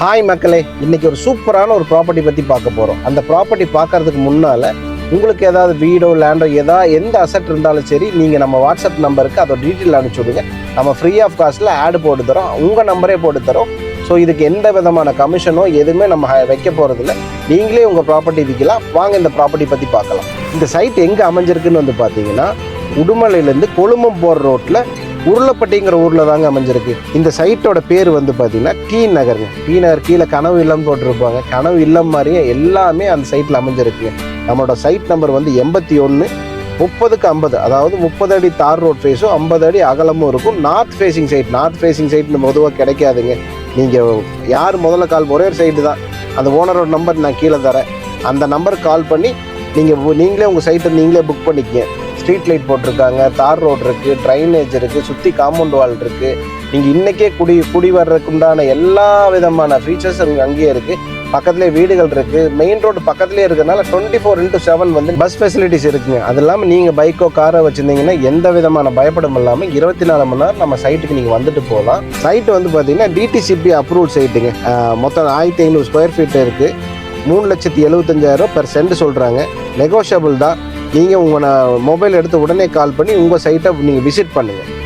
Hi மக்களே. இன்னைக்கு ஒரு சூப்பரான ஒரு ப்ராப்பர்ட்டி பற்றி பார்க்க போகிறோம் அந்த ப்ராப்பர்ட்டி பார்க்கறதுக்கு முன்னால் உங்களுக்கு ஏதாவது வீடோ லேண்டோ ஏதா எந்த அசட் இருந்தாலும் சரி நீங்கள் நம்ம வாட்ஸ்அப் நம்பருக்கு அதோட டீட்டெயில் அனுப்பிச்சி விடுங்க. நம்ம ஃப்ரீ ஆஃப் காஸ்ட்டில் ஆடு போட்டு தரோம். உங்கள் நம்பரே போட்டு தரோம். ஸோ இதுக்கு எந்த விதமான கமிஷனோ எதுவுமே நம்ம ஹ- வைக்க போகிறதில்ல நீங்களே உங்கள் ப்ராப்பர்ட்டி விற்கலாம் வாங்க இந்த ப்ராப்பர்ட்டி பற்றி பார்க்கலாம். இந்த சைட் எங்கே அமைஞ்சிருக்குன்னு வந்து பார்த்தீங்கன்னா உடுமலையிலேருந்து கொழும்பம் போகிற ரோட்டில் உருளப்பட்டிங்கிற ஊரில் தாங்க அமைஞ்சிருக்கு. இந்த சைட்டோட பேர் வந்து பார்த்தீங்கன்னா டி நகருங்க. டி நகர் கீழே கனவு இல்லம் போட்டிருப்பாங்க. கனவு இல்லம் மாதிரியே எல்லாமே அந்த சைட்டில் அமைஞ்சிருக்கு நம்மளோட சைட் நம்பர் வந்து எண்பத்தி ஒன்று முப்பதுக்கு ஐம்பது. அதாவது முப்பது அடி தார் ரோட் ஃபேஸும் ஐம்பது அடி அகலமும் இருக்கும். North facing side north facing சைட்னு பொதுவாக கிடைக்காதுங்க. நீங்கள் யார் முதல்ல கால் ஒரே ஒரு சைட்டு தான். அந்த ஓனரோட நம்பர் நான் கீழே தரேன். அந்த நம்பருக்கு கால் பண்ணி நீங்கள் நீங்களே உங்கள் சைட்டை நீங்களே புக் பண்ணிக்கங்க. ஸ்ட்ரீட் லைட் போட்டிருக்காங்க தார் ரோடு இருக்குது ட்ரைனேஜ் இருக்குது சுற்றி காம்பவுண்ட் வால் இருக்குது நீங்கள் இன்றைக்கே குடி குடி வர்றதுக்கு உண்டான எல்லா விதமான ஃபீச்சர்ஸ் அங்கேயே இருக்குது பக்கத்துலேயே வீடுகள் இருக்குது மெயின் ரோடு பக்கத்துலேயே இருக்கிறதுனால டுவெண்ட்டி ஃபோர் இன்ட்டு செவன் வந்து பஸ் ஃபெசிலிட்டிஸ் இருக்குங்க. அது இல்லாமல் நீங்கள் பைக்கோ காரோ வச்சுருந்தீங்கன்னா எந்த விதமான பயப்படம் இல்லாமல் இருபத்தி நாலு மணி நேரம் நம்ம சைட்டுக்கு நீங்கள் வந்துட்டு போகலாம். சைட்டு வந்து பார்த்தீங்கன்னா டிடிசிபி அப்ரூவல் சைட்டுங்க மொத்தம் ஆயிரத்தி ஐநூறு ஸ்கொயர் ஃபீட் இருக்குது மூணு லட்சத்தி எழுபத்தஞ்சாயிரம் பெர் சென்ட் சொல்கிறாங்க நெகோஷியபிள் தான். நீங்கள் உங்கள் மொபைல் எடுத்து உடனே கால் பண்ணி உங்கள் சைட்டை நீங்கள் விசிட் பண்ணுங்கள்